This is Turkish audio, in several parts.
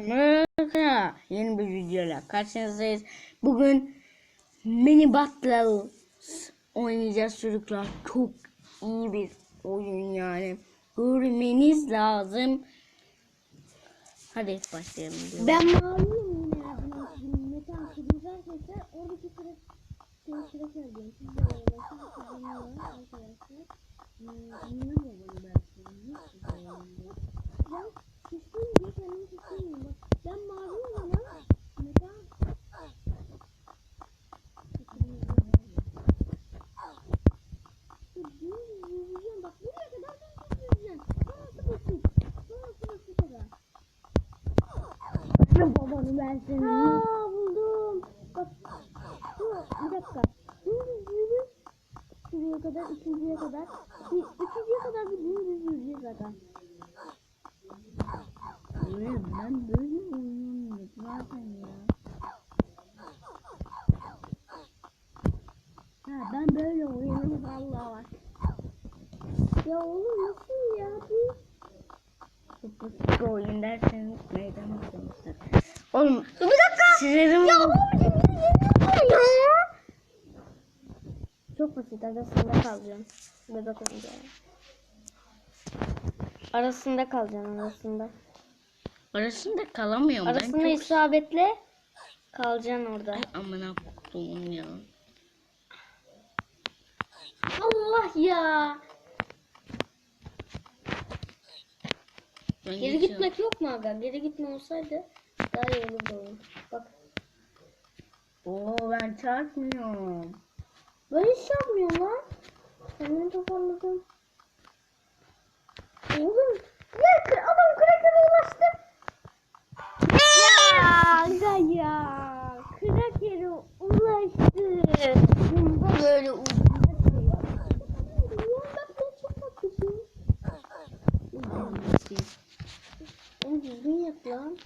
merhaba. Yeni bir videoyla karşınızdayız. Bugün mini battle oynayacağız çocuklar. Çok iyi bir oyun yani. Görmeniz lazım. Hadi başlayalım. diyorum. Ben maviyim ettim. Metan kırmızı sesler oradaki sıra sesler söylüyorum. Siz arkadaşlar. Sesliyim diye kendimi sesliyim. Bak ben maviyim ama Metan Yüzeceğim bak buraya kadar ben yüzeceğim. Burası basit. Burası basit kadar. Babanı ben seni. Aa buldum. Bak. Şu, bir dakika. Dümdüz yürü. Şuraya kadar, ikinciye kadar. Bir, üçüncüye kadar bir dümdüz yürüyeceğiz zaten. Öyle ben böyle oynuyorum zaten ya. Ha ben böyle oynuyorum vallahi var. Ya oğlum nasıl ya bu? Basit bir oyun derseniz meydan okuyorsunuz. Oğlum Bir dakika. sizlerin Ya babacım ya. Çok basit arasında kalacağım. Bebek olunca. Arasında kalacaksın arasında. Arasında kalamıyorum Arasında ben çok isabetle kalacaksın orada. amına koyduğum ya. Allah ya. Ben Geri geçiyorum. gitmek yok mu aga? Geri gitme olsaydı daha iyi olurdu. Bak Oo ben çarpmıyorum. ben hiç yapmıyorum lan. Kendimi toparladım. Oğlum ya adam krakere ulaştı. Ya aga ya. Krakere ulaştı. Bunda böyle düzgün yap lan.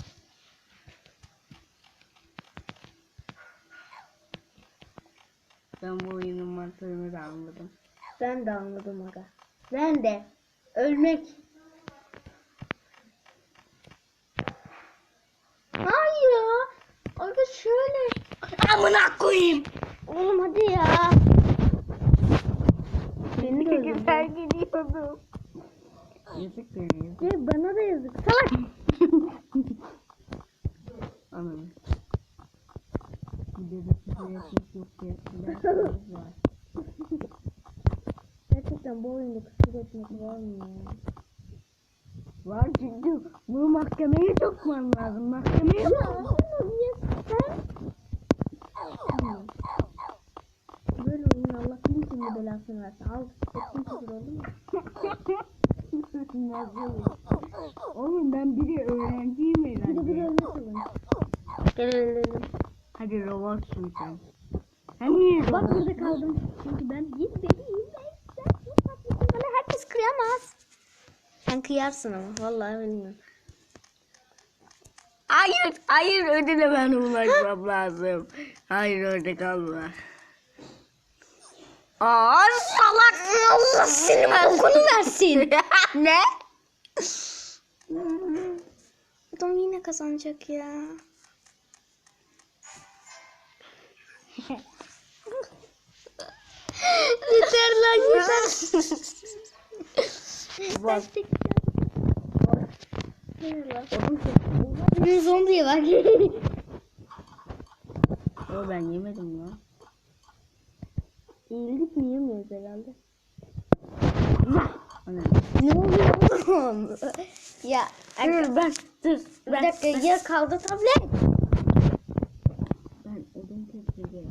Ben bu oyunun mantığını da anladım. Ben de anladım aga. Ben de. Ölmek. Hayır ya. Aga şöyle. Amına koyayım. Oğlum hadi ya. Beni de Güzel gidiyordum. Yazık benim. Ya bana da yazık. Salak. Anam. Bir de yok diye. var. Gerçekten bu oyunda küfür etmek var mı ya? Var çünkü bunu mahkemeye sokman lazım. Mahkemeye oğlum ya sen. Böyle oyun Türlü belasını versin. Al. Etkin küfür oldu mu? Oğlum ben biri öğrenciyim Bir de bir herhalde. ölmek olun. Gel ölelim. Hadi robot sunucan. Sen niye Bak robot? burada kaldım. Çünkü ben bir bebeğim. Bana herkes kıyamaz. Sen kıyarsın ama. Vallahi bilmiyorum. Hayır, hayır ödüle ben ulaşmam lazım. Hayır orada kalma. Aa salak Allah senin Okunu versin. ne? Adam yine kazanacak ya. yeter lan yeter. Bak. Bir zombiye bak. O ben yemedim lan. Eğildik mi yemiyoruz herhalde. Ne oluyor oğlum? ya Dur ben dur. bir Ben, dakika ya kaldı tablet. ben odun keseceğim.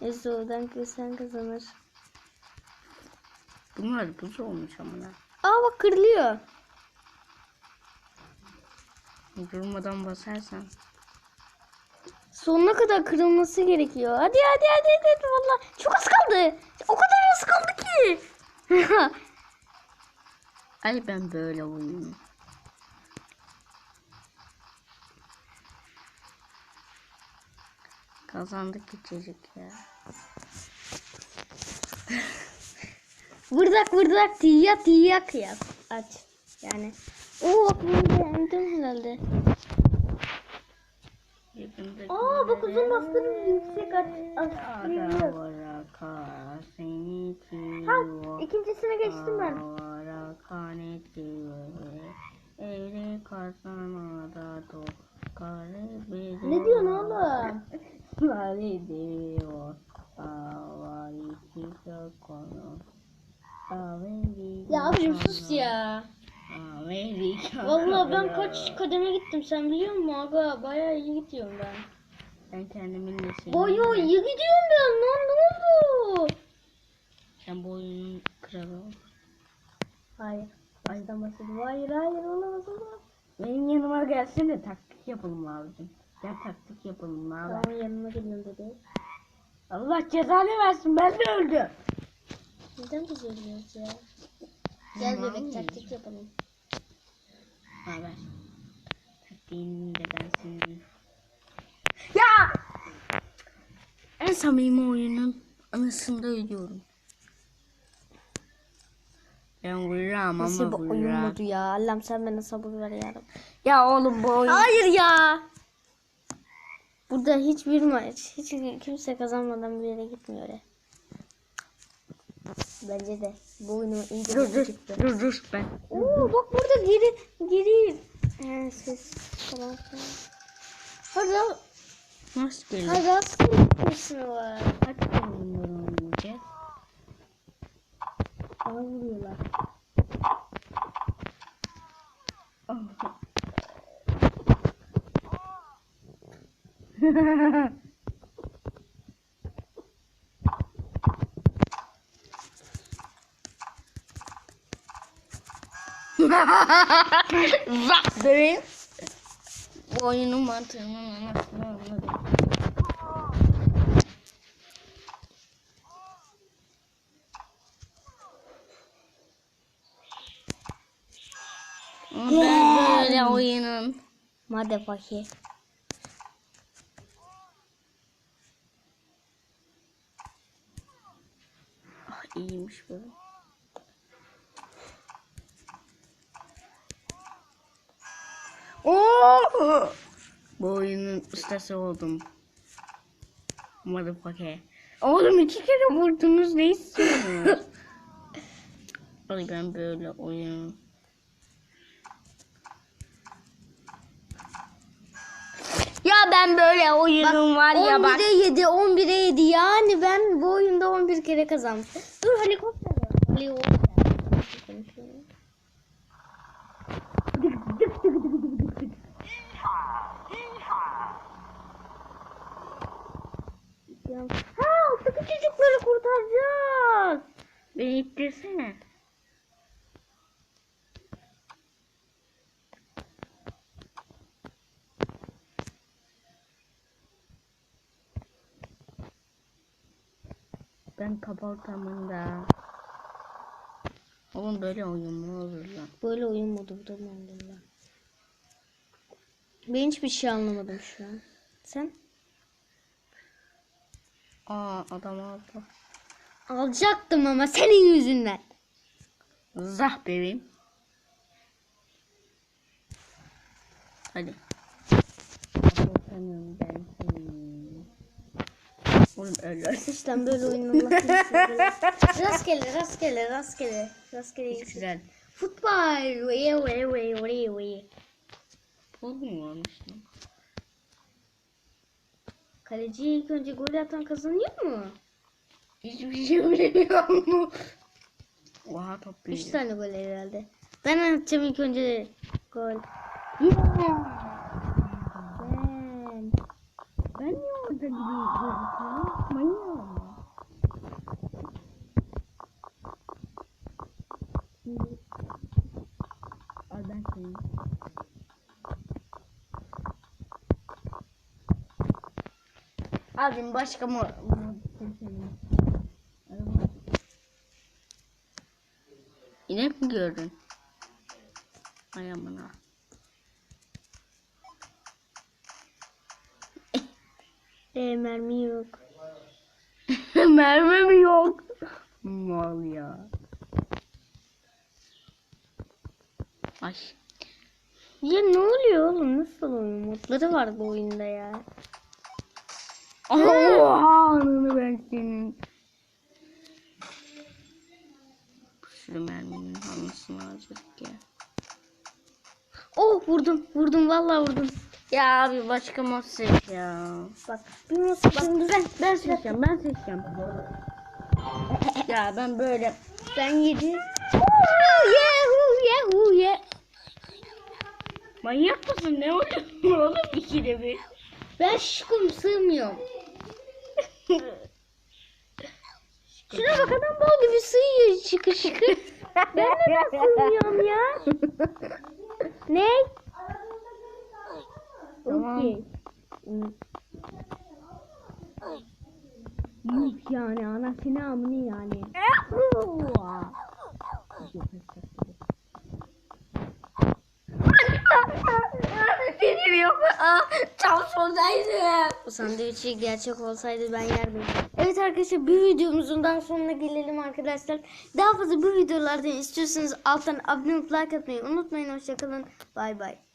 Neyse oradan sen kazanır. Bunlar buz olmuş amına. Aa bak kırılıyor. Durmadan basarsan. Sonuna kadar kırılması gerekiyor. Hadi hadi hadi hadi, hadi valla. Çok az kaldı. O kadar az kaldı ki. Ay ben böyle oynuyorum. Kazandık içecek ya. Vırdak vırdak tiyak tiyak yap. Aç. Yani Oo bak bunu beğendim herhalde. Aa bak uzun bastırın yüksek at atlayabiliyor. Ha ikincisine geçtim ben. Ne diyorsun oğlum? Vale diyor. Ya abicim sus ya. Averi Vallahi ben kaç kademe gittim sen biliyor musun aga? Bayağı iyi gidiyorum ben. Ben kendimin de şeyim. Bayağı iyi gidiyorum ben lan ne oldu? Sen bu oyunun kralı ol. Hayır. Baştan başladım. Hayır hayır olamaz olamaz. Benim yanıma gelsene taktik yapalım abicim. Gel taktik yapalım abi. Tamam yanıma geliyorum dedi. Allah cezanı versin ben de öldüm. Neden biz ölüyoruz ya? Gel bebek taktik yapalım. Haber. Taktiğini de ben söyleyeyim. Ya! En samimi oyunun anısında ölüyorum. Ben vururum Nasıl ama bu oyun vururum. modu ya? Allah'ım sen bana sabır ver yarabbim. Ya oğlum bu oyun. Hayır ya. Burada hiçbir maç, hiç kimse kazanmadan bir yere gitmiyor ya. Bence de bu oyunu Dur dur çıktı. dur dur ben. Oo bak burada geri geri ee, ses falan. Hadi Nasıl geliyor? hadi aslında kısmı var. Kaç oyunları oynayacağız? Bana vuruyorlar. Bak bebeğim. Oyunun mantığını anasını anladım. Ben böyle oyunun Motherfucker. ah, iyiymiş böyle. Oo! Bu oyunun ustası oldum. Motherfucker. Oğlum iki kere vurdunuz ne istiyorsunuz? Ay ben böyle oyun. Ya ben böyle oyunum var ya bak. 11'e 7, 11'e 7 yani ben bu oyunda 11 kere kazanmışım. Dur helikopter var. Helikopter. Ha, alttaki çocukları kurtaracağız. Beni ittirsene. Ben top ortamında. Oğlum böyle oyun mu olur lan? Böyle oyun modu da oldu lan? Ben hiçbir şey anlamadım şu an. Sen? Aa adam aldı. Alacaktım ama senin yüzünden. Zah bebeğim. Hadi. Oğlum öyle. İşte böyle Allah'ın Rastgele, rastgele, rastgele. Rastgele. Hiç güzel. Futbol. Vıy vıy vıy vıy vıy. Pul mu varmış lan? Kaleci ilk önce gol atan kazanıyor mu? Hiçbir şey bilmiyorum. Oha top 3 büyüdü. tane gol herhalde. Ben atacağım ilk önce gol. Ben. Ben niye orada gibi gözüküyorum? Manyak mı? Al ben seni. Abim başka mı? İnek mi gördün? Ay amına. E, mermi yok. Mermi mi yok? Mal ya. Ay. Ya ne oluyor oğlum? Nasıl oyun? Modları var bu oyunda ya. Oha ananı ben senin. Şu merminin anısını harcadık ya. Oh vurdum vurdum vallahi vurdum. Ya abi başka mod seç ya. Bak bir mod seçelim güzel. Ben seçeceğim ben seçeceğim. ya ben böyle. Sen yedi. Yahoo yahoo ye. Manyak mısın ne oluyor oğlum ikide bir. Ben şıkım sığmıyorum. Şuna bak adam bal gibi sığıyor şıkır şıkır. ben neden sığmıyorum ya? ne? Tamam. Okey. Yuh yani anasını amını yani. Aa, tam sondaydı. Sandviçi gerçek olsaydı ben yerdim. Evet arkadaşlar bir videomuzun daha sonuna gelelim arkadaşlar. Daha fazla bu videolardan istiyorsanız alttan abone olup like atmayı unutmayın. Hoşçakalın. Bay bay.